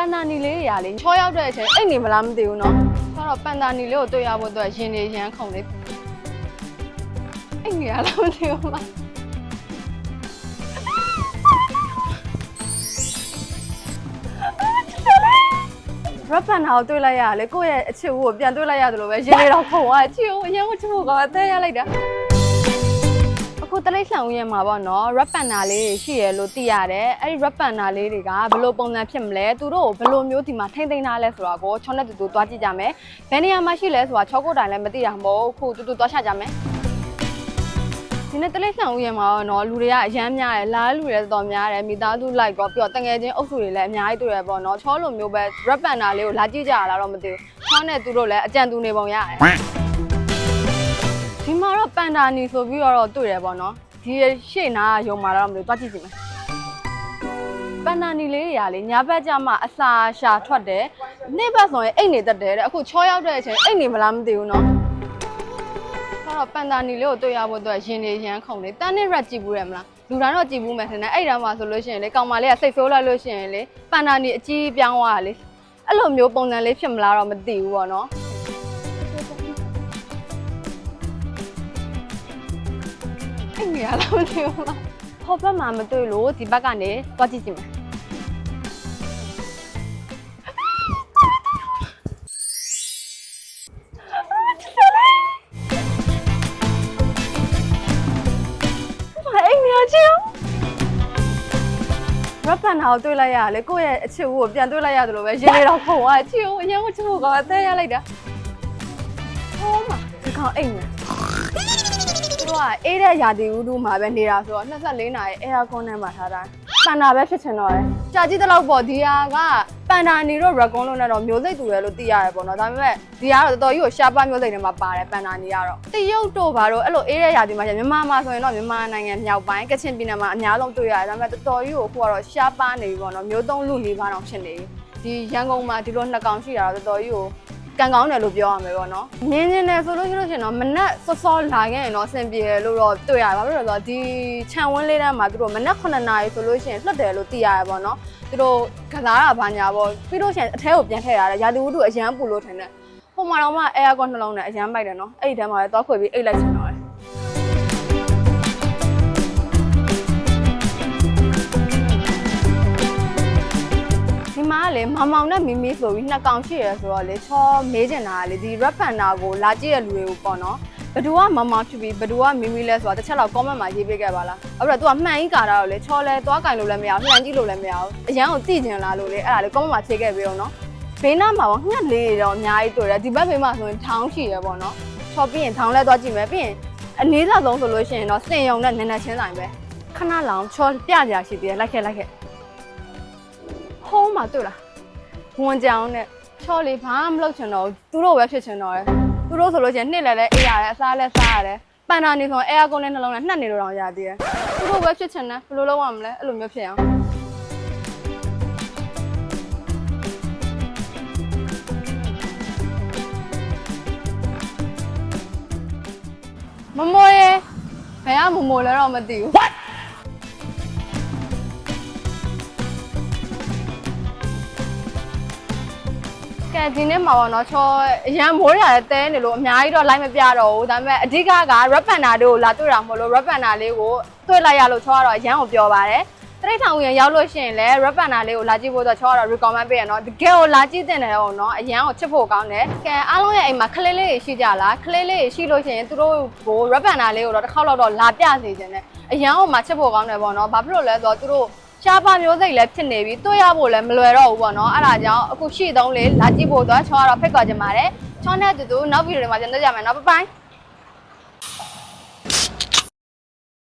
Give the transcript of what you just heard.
န်တာနီလေးတွေကလေချောရောက်တဲ့အချိန်အိတ်နေမလားမသိဘူးနော်ဆိုတော့ပန်တာနီလေးကိုတွေ့ရဖို့အတွက်ရင်နေရမ်းခုန်လေးအိတ်နေရလားမသိဘူးမရပန်နာကိုတွေ့လိုက်ရလေကိုယ့်ရဲ့အချစ်ဦးကိုပြန်တွေ့လိုက်ရတယ်လို့ပဲရင်လေးတော့ခုန်သွားချစ်ဦးအရင်ကချစ်ဖို့ကအသေးရလိုက်တာအခု တလိပ်ဆောင်ဦးရဲ့မှာပေါ့နော်ရပန်နာလေးတွေရှိရလို့သိရတယ်အဲ့ဒီရပန်နာလေးတွေကဘယ်လိုပုံစံဖြစ်မလဲသူတို့ကိုဘယ်လိုမျိုးဒီမှာထိမ့်သိမ်းထားလဲဆိုတာကိုချောနဲ့တူတူသွားကြည့်ကြမယ်ဘယ်နေရာမှာရှိလဲဆိုတာချောကိုတိုင်လည်းမသိတာမဟုတ်ခုတူတူသွားချကြမယ်ဒီနေ့တလိပ်ဆောင်ဦးရဲ့မှာတော့နော်လူတွေကအရမ်းများတယ်လားလူတွေလည်းတော်တော်များတယ်မိသားစုလိုက်ကောပြီးတော့တငယ်ချင်းအုပ်စုတွေလည်းအများကြီးတွေ့ရပေါ့နော်ချောလိုမျိုးပဲ rap band လေးကိုလာကြည့်ကြရလားတော့မသိဘူးချောနဲ့သူတို့လည်းအကြံသူနေပုံရတယ် ဒီမှာတော့ပန်ဒါနီဆိုပြီးတော့တွေ့ရပေါ့နော်ဒီရှေ့နာကယုံမာတော့မလို့တွားကြည့်စီမယ်ပန်ဒါနီလေးတွေကလေညာဘက်ကျမှအစာရှာထွက်တယ်နေ့ဘက်ဆိုရင်အိတ်နေတတ်တယ်တဲ့အခုချောရောက်တဲ့အချိန်အိတ်နေမလားမသိဘူးနော်ဆိုတော့ပန်ဒါနီလေးကိုတွေ့ရဖို့အတွက်ရင်နေရမ်းခုန်လေတန်းနဲ့ရက်ကြည့်ဘူးရမလားလူတိုင်းတော့ကြည့်ဘူးမယ်ထင်တယ်အဲ့ဒါမှဆိုလို့ရှိရင်လေကောင်မလေးကစိတ်ဆိုးလိုက်လို့ရှိရင်လေပန်ဒါနီအကြီးပြောင်းသွားတာလေအဲ့လိုမျိုးပုံစံလေးဖြစ်မလားတော့မသိဘူးပေါ့နော် အဲ့နေရလားမသိဘူးမဟောဘက်မှာမတွေ့လို့ဒီဘက်ကနေတွားကြည့်ကြည့်မယ်အဲ့နေရချီရပန်နာကိုတွေ့လိုက်ရလေကိုယ့်ရဲ့အချစ်ဦးကိုပြန်တွေ့လိုက်ရတယ်လို့ပဲရင်လေးတော့ခုန်သွားချီဦးအရင်ကချစ်ဖို့ကအသေးရလိုက်တာဟောမှာဒီကောင်အိမ်နေသူ တို့ကအေးတဲ့ရာသီဥတုမှာပဲနေတာဆိုတော့24နာရီအဲယာကွန်ထဲမှာထားတာပန်နာပဲဖြစ်ချင်တော့တယ်ကြာကြည့်တဲ့လောက်ပေါ့ဒီဟာကပန်နာနေတော့ရက်ကွန်လို့နဲ့တော့မျိုးစိတ်တူတယ်လို့သိရတယ်ပေါ့နော်ဒါပေမဲ့ဒီကတော့တော်တော်ကြီးကိုရှားပါမျိုးစိတ်ထဲမှာပါတယ်ပန်နာနေရတော့တရုတ်တို့ဘာလို့အဲ့လိုအေးတဲ့ရာသီမှာမြန်မာမှာဆိုရင်တော့မြန်မာနိုင်ငံမြောက်ပိုင်းကချင်ပြည်နယ်မှာအများဆုံးတွေ့ရတယ်ဒါပေမဲ့တော်တော်ကြီးကိုအခုကတော့ရှားပါနေပြီပေါ့နော်မျိုးသုံးလူနေပါတော့ဖြစ်နေပြီဒီရန်ကုန်မှာဒီလိုနှစ်ကောင်ရှိတာတော့တော်တော်ကြီးကို ကန်ကောင်းတယ်လို့ပြောရမယ်ပေါ့နော်။မြင်းချင်းတယ်ဆိုလို့ရှိလို့ရှရင်တော့မနက်စောစောလာခဲ့ရင်တော့အဆင်ပြေတယ်လို့တော့တွေ့ရတယ်။ဘာဖြစ်လို့လဲဆိုတော့ဒီခြံဝင်းလေးတန်းမှာသူတို့မနက်9နာရီဆိုလို့ရှိရင်လွတ်တယ်လို့သိရတယ်ပေါ့နော်။သူတို့ကစားတာဘာညာပေါ့ပြီးလို့ရှိရင်အထဲကိုပြန်ထည့်ရတယ်။ရာသီဥတုအရန်ပူလို့ထင်တယ်။ဟိုမှာတော့မှ air con နှလုံးနဲ့အရန်ပိုက်တယ်နော်။အဲ့ဒီထဲမှာလည်းသွားခွေပြီးအိတ်လိုက်ချင် မှာကလေမောင်မောင်နဲ့မီမီဆိုပြီးနှစ်ကောင်ရှိရယ်ဆိုတော့လေချောမေးချင်တာကလေဒီ rap panda ကိုလာကြည့်ရလူတွေကိုပေါ့နော်ဘယ်သူကမောင်မောင်ဖြစ်ပြီးဘယ်သူကမီမီလဲဆိုတာတစ်ချက်တော့ comment မှာရေးပေးခဲ့ပါလားအဲ့တော့ तू ကမှန်ကြီးကာတာတော့လေချောလဲသွားကင်လို့လည်းမရဘူးလှန်ကြည့်လို့လည်းမရဘူးအရန်ကိုသိကျင်လာလို့လေအဲ့ဒါလေ comment မှာဖြေခဲ့ပြီးတော့နော်ဘေးနားမှာပေါ့ငှက်လေးတွေတော့အများကြီးတွေ့တယ်ဒီဘက်ဘေးမှာဆိုရင်ထောင်းရှိရယ်ပေါ့နော်ချောပြီးရင်ထောင်းလဲသွားကြည့်မယ်ပြီးရင်အနည်းစားဆုံးဆိုလို့ရှိရင်တော့စင်ယုံနဲ့နည်းနည်းချင်းဆိုင်ပဲခဏလောင်ချောပြကြရှိသေးတယ်လိုက်ခဲ့လိုက်ခဲ့ ဟုံးမှာတွေ့လားဝန်ကြောင်နဲ့ချော်လေးဘာမှမလုပ်ချင်တော့ဘူးသူတို့ပဲဖြစ်ချင်တော့တယ်သူတို့ဆိုလို့ချင်းနှစ်လည်းလည်းအေးရတယ်အစားလည်းစားရတယ်ပန်တာနေဆိုအဲယာကွန်နဲ့နှလုံးနဲ့နှက်နေလို့တော့ရသေးတယ်သူတို့ပဲဖြစ်ချင်တယ်ဘယ်လိုလုပ်ရမလဲအဲ့လိုမျိုးဖြစ်အောင်မမိုးရေဘယ်ကမမိုးလဲတော့မသိဘူး ကဲဒီနေ့မှာပေါ့နော်ချောအရန်မိုးရတဲ့တဲနေလို့အများကြီးတော့လိုက်မပြတော့ဘူးဒါပေမဲ့အဓိကက rap panda လေးကိုလာတွေ့တာမဟုတ်လို့ rap panda လေးကိုတွေ့လိုက်ရလို့ချောကတော့အရန်ကိုပြောပါတယ်တရိတ်ထောင်ဝင်ရောက်လို့ရှိရင်လည်း rap panda လေးကိုလာကြည့်ဖို့တော့ချောကတော့ recommend ပေးရနော်တကယ်ကိုလာကြည့်တင်တယ်ဟုတ်နော်အရန်ကိုချစ်ဖို့ကောင်းတယ်ကဲအားလုံးရဲ့အိမ်မှာခလေးလေးတွေရှိကြလားခလေးလေးတွေရှိလို့ရှိရင်သူတို့ကို rap panda လေးကိုတော့တစ်ခေါက်တော့တော့လာပြစေခြင်းနဲ့အရန်ကိုမှချစ်ဖို့ကောင်းတယ်ပေါ့နော်ဘာဖြစ်လို့လဲဆိုတော့သူတို့ ရှားပါမျိုးစိတ်လည်းဖြစ်နေပြီတွေ့ရဖို့လည်းမလွယ်တော့ဘူးပေါ့နော်အဲ့ဒါကြောင့်အခုရှိသုံးလေးလာကြည့်ဖို့တော့ချောကတော့ဖိတ်ခေါ်ချင်ပါတယ်ချောနဲ့အတူတူနောက်ဗီဒီယိုတွေမှာပြန်တွေ့ကြမယ်နော်ဘိုင်ဘိုင်